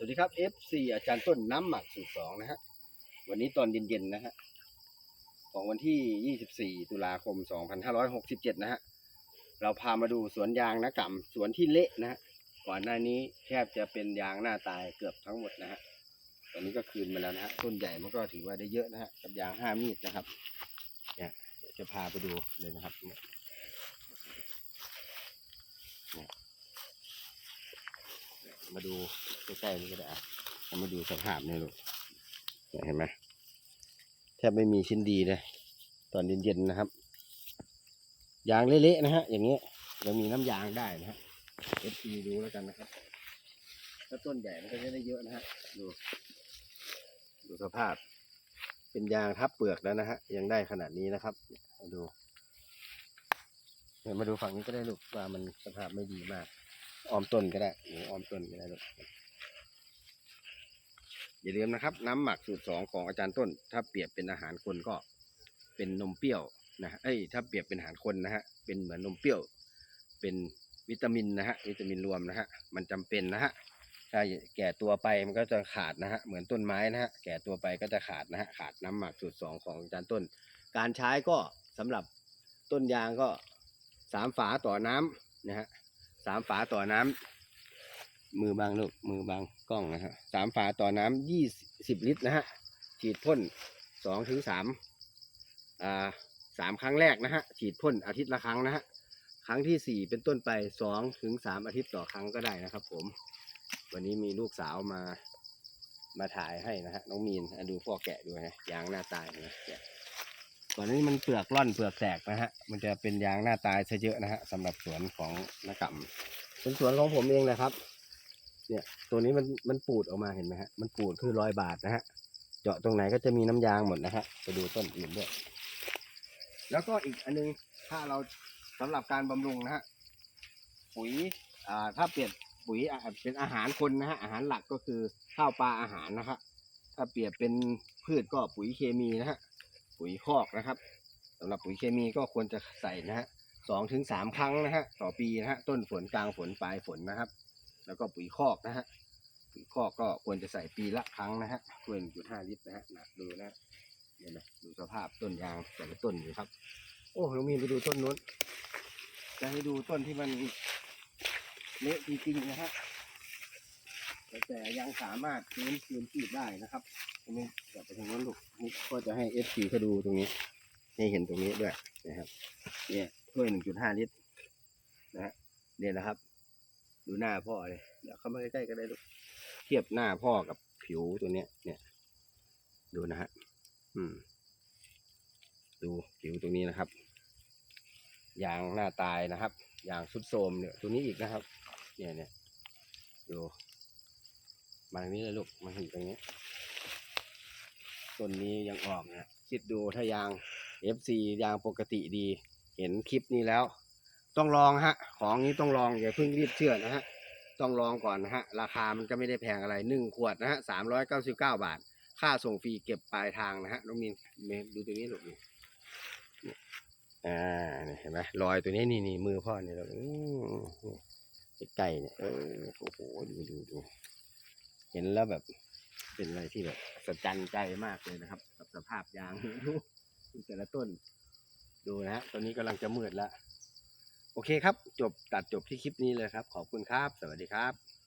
สวัสดีครับ FC อาจารย์ต้นน้ำหมักสูตรสองนะฮะ วันนี้ตอนเย็นๆนะฮะ ของวันที่ 24 ตุลาคม 2567 นะฮะ เราพามาดูสวนยางนะกำสวนที่เละนะฮะ ก่อนหน้านี้แทบจะเป็นยางหน้าตายเกือบทั้งหมดนะฮะ ตอนนี้ก็คืนมาแล้วนะฮะ ต้นใหญ่มันก็ถือว่าได้เยอะนะฮะ กับยางห้ามีดนะครับ เนี่ยเดี๋ยวจะพาไปดูเลยนะครับเนี่ย มาดูใกล้ๆนี่ก็ได้เอามาดูสภาพนี่ลูกเห็นไหมแทบไม่มีชิ้นดีเลยตอนเย็นๆนะครับ ยางเละๆนะฮะ อย่างเงี้ยยังมีน้ำยางได้นะฮะเอฟซีดูแล้วกันนะครับถ้าต้นใหญ่มันก็จะได้เยอะนะฮะดูดูสภาพ เป็นยางทับเปลือกแล้วนะฮะ ยังได้ขนาดนี้นะครับมาดูเนี่ยมาดูฝั่งนี้ก็ได้ลูกว่ามันสภาพไม่ดีมาก ออมต้นก็ได้หรือออมต้นก็ได้ลูกอย่าลืมนะครับ น้ำหมักสูตรสองของอาจารย์ต้น ถ้าเปรียบเป็นอาหารคนก็เป็นนมเปรี้ยวนะเอ้ย ถ้าเปรียบเป็นอาหารคนนะฮะเป็นเหมือนนมเปรี้ยว เป็นวิตามินนะฮะวิตามินรวมนะฮะมันจำเป็นนะฮะถ้าแก่ตัวไปมันก็จะขาดนะฮะเหมือนต้นไม้นะฮะแก่ตัวไปก็จะขาดนะฮะขาดน้ำหมักสูตรสองของอาจารย์ต้น การใช้ก็สำหรับต้นยางก็สามฝาต่อน้ำนะฮะ สามฝาต่อน้ำมือบางลูกมือบางกล้องนะฮะสามฝาต่อน้ำยี่สิบลิตรนะฮะฉีดพ่นสองถึงสามอ่าสามครั้งแรกนะฮะฉีดพ่นอาทิตย์ละครั้งนะฮะครั้งที่สี่เป็นต้นไปสองถึงสามอาทิตย์ต่อครั้งก็ได้นะครับ ผม วันนี้มีลูกสาวมามาถ่ายให้นะฮะน้องมีนดูพ่อแกะดูนะยางหน้าตายนะแกะ ก่อนนี้มันเปลือกร่อนเปลือกแตกนะฮะ มันจะเป็นยางหน้าตายซะเยอะนะฮะสำหรับสวนของนักำเป็นสวนของผมเองนะครับ เนี่ย ตัวนี้มันมันปูดออกมาเห็นไหมฮะ มันปูดคือรอยบาดนะฮะ เจาะตรงไหนก็จะมีน้ำยางหมดนะฮะ ไปดูต้นอื่นด้วย แล้วก็อีกอันนึงถ้าเราสำหรับการบำรุงนะฮะ ปุ๋ย อ่า ถ้าเปลี่ยนปุ๋ยเป็นอาหารคนนะฮะ อาหารหลักก็คือข้าวปลาอาหารนะครับถ้าเปรียบเป็นพืชก็ปุ๋ยเคมีนะฮะ ปุ๋ยคอกนะครับสำหรับปุ๋ยเคมีก็ควรจะใส่นะฮะสองถึงสามครั้งนะฮะต่อปีนะฮะต้นฝนกลางฝนปลายฝนนะครับ แล้วก็ปุ๋ยคอกนะฮะปุ๋ยคอกก็ควรจะใส่ปีละครั้งนะฮะถ้วยหนึ่งจุดห้าลิตรนะฮะหนักดูนะเห็นไหมดูสภาพต้นยางแต่ละต้นอยู่ครับ โอ้ลุงมีนไปดูต้นนู้นจะให้ดูต้นที่มันเละจริงๆนะฮะแต่แต่ยังสามารถฟื้นคืนชีพได้นะครับ ตรงนี้กลับไปทางนู้นลูกนี่ก็จะให้เอฟซีเขาดูตรงนี้ ให้เห็นตรงนี้ด้วยนะครับ เนี่ยถ้วยหนึ่งจุดห้าลิตรนะฮะเนี่ยนะครับ ดูหน้าพ่อเลยเดี๋ยวเข้ามาใกล้ๆก็ได้ลูกเทียบหน้าพ่อกับผิวตัวเนี้ย เนี่ย ดูนะฮะอืม ดูผิวตรงนี้นะครับยางหน้าตายนะครับยางสุดโทมเนี่ยตัวนี้อีกนะครับ เนี่ยเนี่ยดูมาทางนี้เลยลูกมาถึงตรงนี้ ต้นนี้ยังออกเนี่ยคิดดูถ้ายาง FC ยางปกติดี เห็นคลิปนี้แล้ว ต้องลองฮะ ของนี้ต้องลองอย่าเพิ่งรีบเชื่อนะฮะ ต้องลองก่อนนะฮะ ราคามันก็ไม่ได้แพงอะไรหนึ่งขวดนะฮะสามร้อยเก้าสิบเก้าบาท ค่าส่งฟรีเก็บปลายทางนะฮะน้องมีนดูตรงนี้ลูกนี่อ่าเห็นไหมรอยตัวนี้นี่นี่มือพ่อเนี่ยเราอืมนี่ใกล้เนี่ยเออโอ้โหดูดูดูเห็นแล้วแบบ เป็นอะไรที่แบบสะใจใจมากเลยนะครับ กับสภาพยางดูแต่ละต้น ดูนะฮะตอนนี้กำลังจะมืดแล้ว โอเคครับ จบตัดจบที่คลิปนี้เลยครับ ขอบคุณครับ สวัสดีครับ